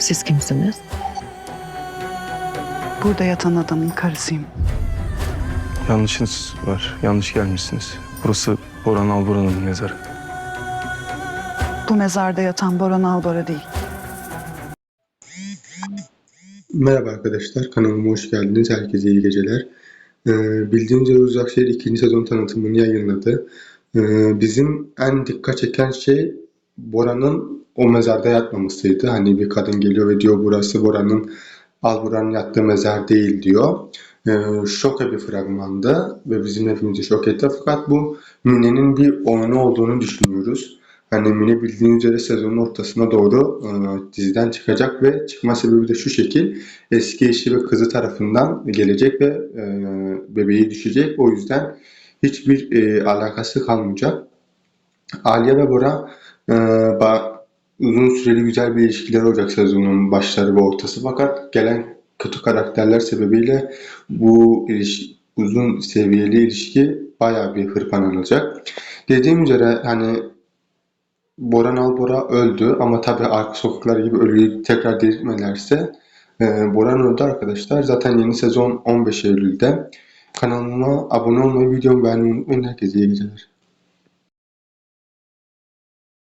Siz kimsiniz? Burada yatan adamın karısıyım. Yanlışınız var. Yanlış gelmişsiniz. Burası Boran Alboran'ın mezarı. Bu mezarda yatan Boran Albora değil. Merhaba arkadaşlar, kanalıma hoş geldiniz. Herkese iyi geceler. Ee, bildiğiniz üzere Uzakşehir ikinci sezon tanıtımını yayınladı. Ee, bizim en dikkat çeken şey Bora'nın o mezarda yatmamasıydı. Hani bir kadın geliyor ve diyor burası Bora'nın Albora'nın yattığı mezar değil diyor. Ee, şoka bir fragmandı ve bizim hepimizi şok etti. Fakat bu Mine'nin bir oyunu olduğunu düşünüyoruz. Hani Mine bildiğiniz üzere sezonun ortasına doğru e, diziden çıkacak ve çıkma sebebi de şu şekil. Eski eşi ve kızı tarafından gelecek ve e, bebeği düşecek. O yüzden hiçbir e, alakası kalmayacak. Aliye ve Bora e, uzun süreli güzel bir ilişkiler olacak sezonun başları ve ortası. Fakat gelen kötü karakterler sebebiyle bu iliş- uzun seviyeli ilişki bayağı bir hırpalanacak. Dediğim üzere hani Boran Albora öldü ama tabii arka sokaklar gibi ölüyü tekrar diriltmelerse e, Boran öldü arkadaşlar. Zaten yeni sezon 15 Eylül'de. Kanalıma abone olmayı, videomu beğenmeyi unutmayın. Herkese iyi geceler.